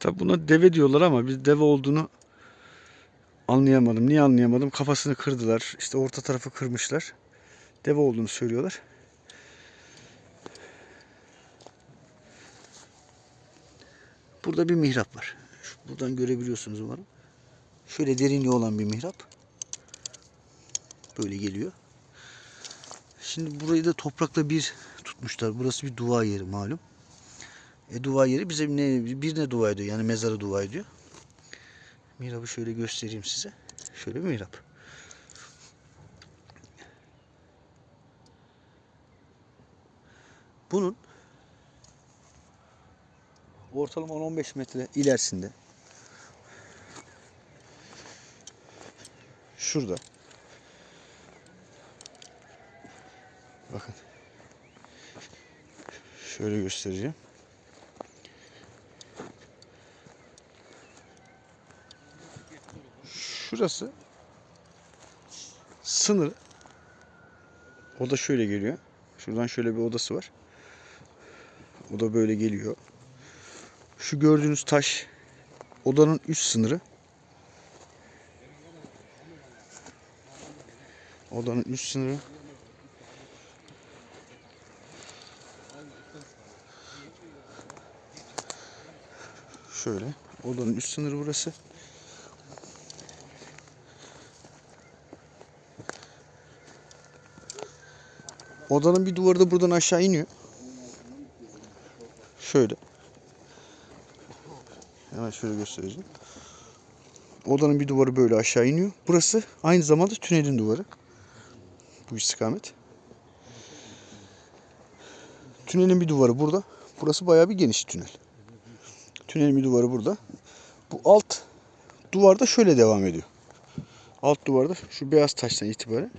Tabi buna deve diyorlar ama biz deve olduğunu anlayamadım. Niye anlayamadım? Kafasını kırdılar. İşte orta tarafı kırmışlar. Deve olduğunu söylüyorlar. Burada bir mihrap var. Buradan görebiliyorsunuz umarım. Şöyle derinliği olan bir mihrap. Böyle geliyor. Şimdi burayı da toprakla bir tutmuşlar. Burası bir dua yeri malum. E dua yeri bize ne, bir ne dua ediyor? Yani mezara dua ediyor. Mihrabı şöyle göstereyim size. Şöyle bir mihrap. Bunun ortalama 10-15 metre ilerisinde şurada bakın şöyle göstereceğim. Şurası sınırı. O da şöyle geliyor. Şuradan şöyle bir odası var. O da böyle geliyor. Şu gördüğünüz taş odanın üst sınırı. Odanın üst sınırı. Şöyle. Odanın üst sınırı burası. Odanın bir duvarı da buradan aşağı iniyor. Şöyle. Hemen şöyle göstereceğim. Odanın bir duvarı böyle aşağı iniyor. Burası aynı zamanda tünelin duvarı. Bu istikamet. Tünelin bir duvarı burada. Burası bayağı bir geniş tünel. Tünelin bir duvarı burada. Bu alt duvarda şöyle devam ediyor. Alt duvarda şu beyaz taştan itibaren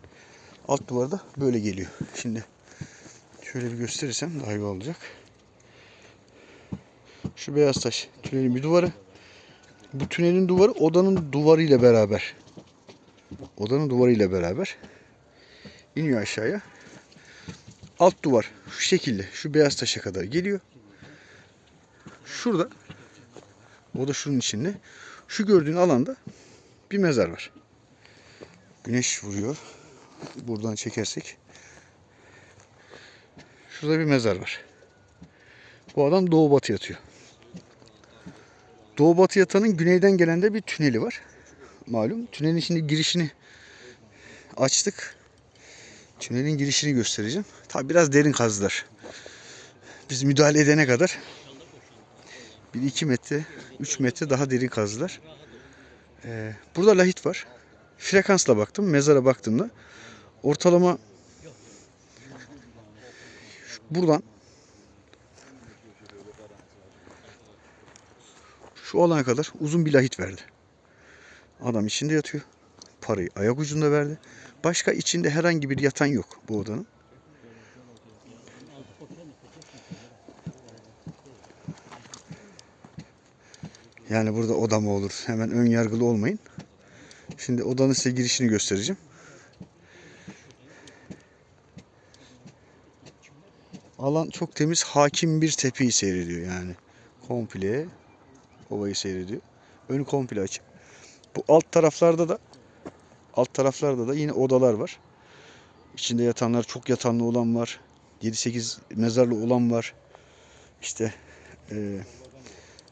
alt duvarda böyle geliyor. Şimdi şöyle bir gösterirsem daha iyi olacak. Şu beyaz taş tünelin bir duvarı. Bu tünelin duvarı odanın duvarı ile beraber. Odanın duvarı ile beraber iniyor aşağıya. Alt duvar şu şekilde şu beyaz taşa kadar geliyor. Şurada o da şunun içinde. Şu gördüğün alanda bir mezar var. Güneş vuruyor. Buradan çekersek. Şurada bir mezar var. Bu adam doğu batı yatıyor. Doğu batı yatanın güneyden gelen de bir tüneli var. Malum. Tünelin şimdi girişini açtık. Tünelin girişini göstereceğim. Tabi biraz derin kazdılar. Biz müdahale edene kadar 1-2 metre, 3 metre daha derin kazdılar. Ee, burada lahit var. Frekansla baktım. Mezara baktığımda ortalama buradan şu alana kadar uzun bir lahit verdi. Adam içinde yatıyor. Parayı ayak ucunda verdi. Başka içinde herhangi bir yatan yok bu odanın. Yani burada oda mı olur? Hemen ön yargılı olmayın. Şimdi odanın size girişini göstereceğim. Alan çok temiz, hakim bir tepeyi seyrediyor yani. Komple ovayı seyrediyor. Önü komple açık. Bu alt taraflarda da alt taraflarda da yine odalar var. İçinde yatanlar çok yatanlı olan var. 7-8 mezarlı olan var. İşte e,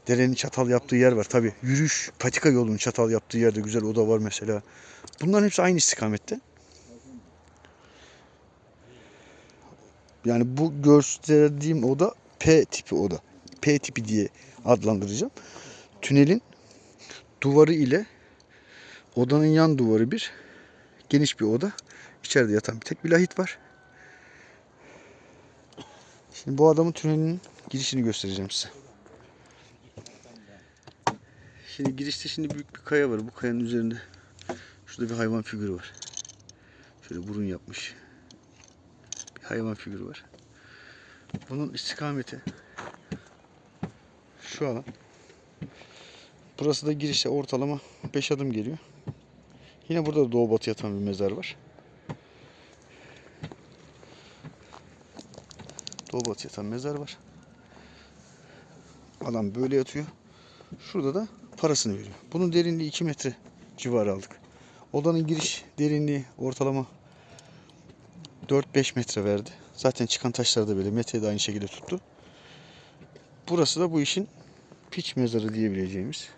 derenin çatal yaptığı yer var. Tabi yürüyüş patika yolunun çatal yaptığı yerde güzel oda var mesela. Bunların hepsi aynı istikamette. Yani bu gösterdiğim oda P tipi oda. P tipi diye adlandıracağım. Tünelin duvarı ile odanın yan duvarı bir geniş bir oda. İçeride yatan bir tek bir lahit var. Şimdi bu adamın tünelinin girişini göstereceğim size. Şimdi girişte şimdi büyük bir kaya var. Bu kayanın üzerinde şurada bir hayvan figürü var. Şöyle burun yapmış. Hayvan figürü var. Bunun istikameti şu alan. Burası da girişte ortalama 5 adım geliyor. Yine burada da doğu batı yatan bir mezar var. Doğu batı yatan mezar var. Adam böyle yatıyor. Şurada da parasını veriyor. Bunun derinliği 2 metre civarı aldık. Odanın giriş derinliği ortalama 4-5 metre verdi. Zaten çıkan taşlar da böyle metre de aynı şekilde tuttu. Burası da bu işin piç mezarı diyebileceğimiz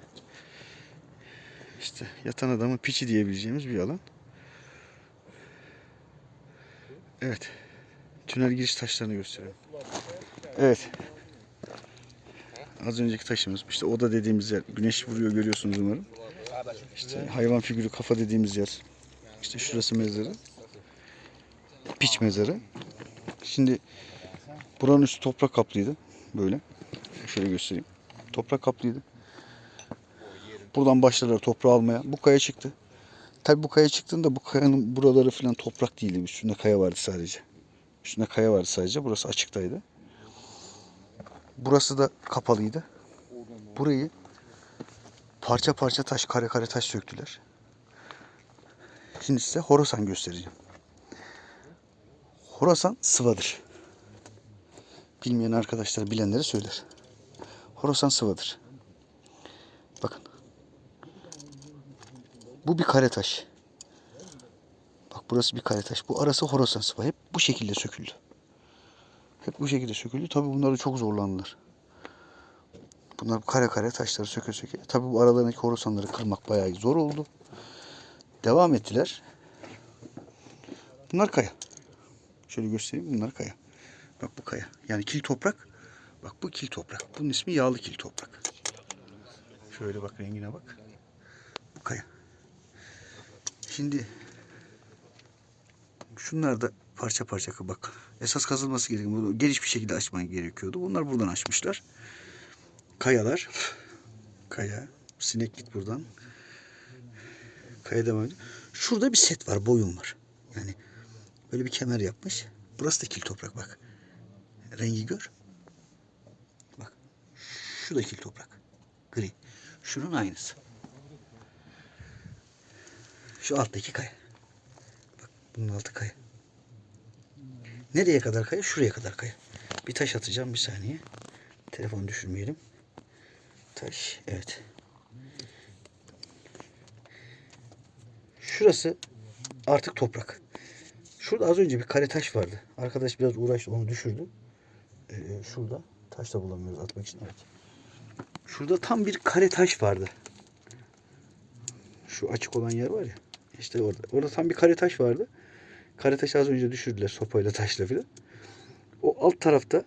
işte yatan adamın piçi diyebileceğimiz bir alan. Evet. Tünel giriş taşlarını gösterelim. Evet. Az önceki taşımız işte oda dediğimiz yer. Güneş vuruyor görüyorsunuz umarım. İşte hayvan figürü kafa dediğimiz yer. İşte şurası mezarı. Piç mezarı. Şimdi buranın üstü toprak kaplıydı. Böyle. Şöyle göstereyim. Toprak kaplıydı. Buradan başladılar toprağı almaya. Bu kaya çıktı. Tabi bu kaya çıktığında bu kayanın buraları falan toprak değildi. Üstünde kaya vardı sadece. Üstünde kaya vardı sadece. Burası açıktaydı. Burası da kapalıydı. Burayı parça parça taş, kare kare taş söktüler. Şimdi size Horasan göstereceğim. Horasan sıvadır. Bilmeyen arkadaşlar bilenleri söyler. Horasan sıvadır. Bakın. Bu bir kare taş. Bak burası bir kare taş. Bu arası Horasan sıva. Hep bu şekilde söküldü. Hep bu şekilde söküldü. Tabi bunları çok zorlandılar. Bunlar kare kare taşları söke söke. Tabi bu aralarındaki horasanları kırmak bayağı zor oldu. Devam ettiler. Bunlar kaya. Şöyle göstereyim. Bunlar kaya. Bak bu kaya. Yani kil toprak. Bak bu kil toprak. Bunun ismi yağlı kil toprak. Şöyle bak rengine bak. Bu kaya. Şimdi şunlar da parça parça bak. Esas kazılması gerekiyor. Bunu geniş bir şekilde açman gerekiyordu. Bunlar buradan açmışlar. Kayalar. Kaya. Sinek git buradan. Kaya devam ediyor. Şurada bir set var. Boyun var. Yani böyle bir kemer yapmış. Burası da kil toprak bak. Rengi gör. Bak. Şu da kil toprak. Gri. Şunun aynısı. Şu alttaki kaya. Bak bunun altı kaya. Nereye kadar kaya? Şuraya kadar kaya. Bir taş atacağım bir saniye. Telefonu düşürmeyelim. Taş. Evet. Şurası artık toprak. Şurada az önce bir kare taş vardı. Arkadaş biraz uğraştı onu düşürdü. Ee, şurada. Taş da bulamıyoruz atmak için. Evet. Şurada tam bir kare taş vardı. Şu açık olan yer var ya. İşte orada. Orada tam bir kare taş vardı. Kare taşı az önce düşürdüler sopayla taşla filan. O alt tarafta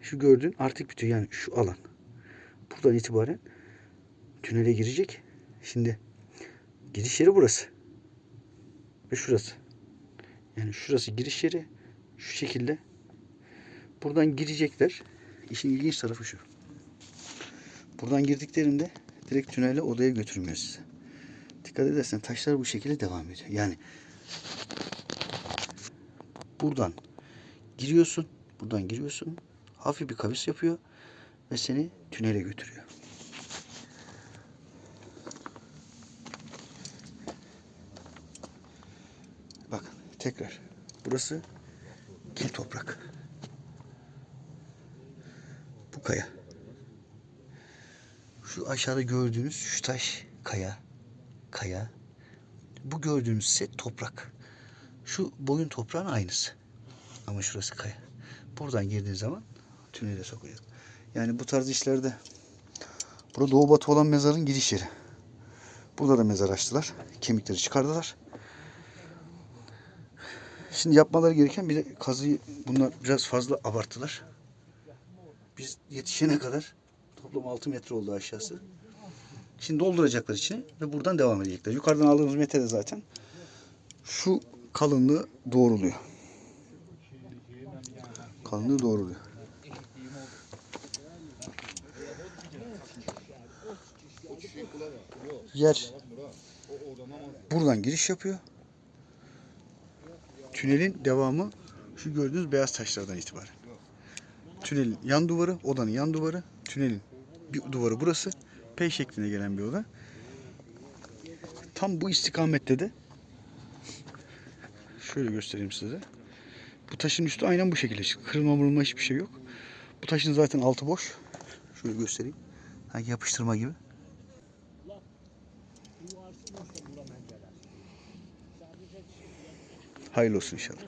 şu gördüğün artık bitiyor. Yani şu alan. Buradan itibaren tünele girecek. Şimdi giriş yeri burası. Ve şurası. Yani şurası giriş yeri. Şu şekilde. Buradan girecekler. İşin ilginç tarafı şu. Buradan girdiklerinde direkt tünele odaya götürmüyor sizi. Dikkat edersen taşlar bu şekilde devam ediyor. Yani buradan giriyorsun. Buradan giriyorsun. Hafif bir kavis yapıyor ve seni tünele götürüyor. Bakın tekrar. Burası kil toprak. Bu kaya. Şu aşağıda gördüğünüz şu taş kaya. Kaya. Bu gördüğünüz ise toprak. Şu boyun toprağın aynısı. Ama şurası kaya. Buradan girdiğin zaman tünele sokuyor. Yani bu tarz işlerde burada doğu batı olan mezarın giriş yeri. Burada da mezar açtılar. Kemikleri çıkardılar. Şimdi yapmaları gereken bir de kazıyı bunlar biraz fazla abarttılar. Biz yetişene kadar toplam 6 metre oldu aşağısı. Şimdi dolduracaklar içine ve buradan devam edecekler. Yukarıdan aldığımız metre de zaten şu kalınlığı doğruluyor. Kalınlığı doğruluyor. Yer buradan giriş yapıyor. Tünelin devamı şu gördüğünüz beyaz taşlardan itibaren. Tünelin yan duvarı, odanın yan duvarı, tünelin bir duvarı burası. P şeklinde gelen bir oda. Tam bu istikamette de şöyle göstereyim size. Bu taşın üstü aynen bu şekilde çıktı. Kırılma mırılma hiçbir şey yok. Bu taşın zaten altı boş. Şöyle göstereyim. Ha, yapıştırma gibi. Hayırlı olsun inşallah.